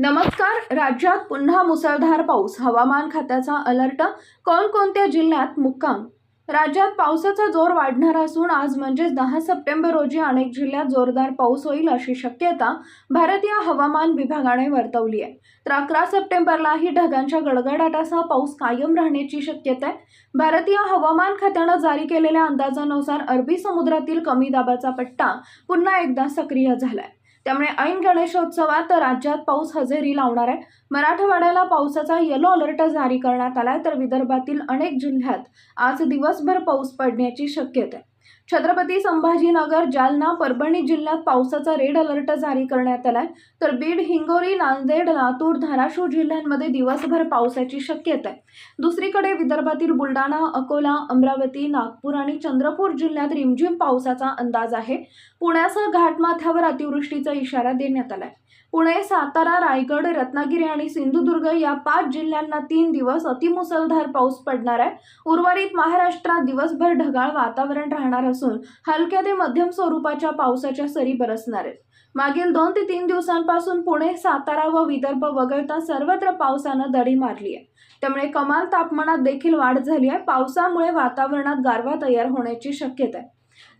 नमस्कार. राज्यात पुन्हा मुसळधार पाऊस. हवामान खात्याचा अलर्ट कोणकोणत्या जिल्ह्यात मुक्काम? राज्यात पावसाचा जोर वाढणार असून आज म्हणजेच दहा सप्टेंबर रोजी अनेक जिल्ह्यात जोरदार पाऊस होईल अशी शक्यता भारतीय हवामान विभागाने वर्तवली आहे. तर अकरा सप्टेंबरलाही ढगांच्या गडगडाटासह पाऊस कायम राहण्याची शक्यता आहे. भारतीय हवामान खात्यानं जारी केलेल्या अंदाजानुसार अरबी समुद्रातील कमी दाबाचा पट्टा पुन्हा एकदा सक्रिय झालाय. त्यामुळे ऐन गणेशोत्सवात राज्यात पाऊस हजेरी लावणार आहे. मराठवाड्याला पावसाचा येलो अलर्ट जारी करण्यात आलाय तर विदर्भातील अनेक जिल्ह्यात आज दिवसभर पाऊस पडण्याची शक्यता आहे. छत्रपती संभाजीनगर जालना परभणी जिल्ह्यात पावसाचा रेड अलर्ट जारी करण्यात आलाय. तर बीड हिंगोली नांदेड लातूर धाराशिव जिल्ह्यांमध्ये दिवसभर पावसाची शक्यता आहे. दुसरीकडे विदर्भातील बुलढाणा अकोला अमरावती नागपूर आणि चंद्रपूर जिल्ह्यात रिमझिम पावसाचा अंदाज आहे. पुण्यासह घाटमाथ्यावर अतिवृष्टीचा इशारा देण्यात आलाय. पुणे सातारा रायगड रत्नागिरी आणि सिंधुदुर्ग या पाच जिल्ह्यांना तीन दिवस अतिमुसळधार पाऊस पडणार आहे. उर्वरित महाराष्ट्रात दिवसभर ढगाळ वातावरण राहणार असून हलक्या ते मध्यम स्वरूपाच्या पावसाच्या सरी बरसणार आहेत. मागील दोन ते तीन दिवसांपासून पुणे सातारा व विदर्भ वगळता सर्वत्र पावसानं दडी मारली आहे. त्यामुळे कमाल तापमानात देखील वाढ झाली आहे. पावसामुळे वातावरणात गारवा तयार होण्याची शक्यता आहे.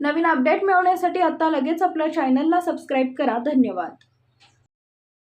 नवीन अपडेट मिळवण्यासाठी आता लगेच आपल्या चॅनलला सबस्क्राईब करा. धन्यवाद.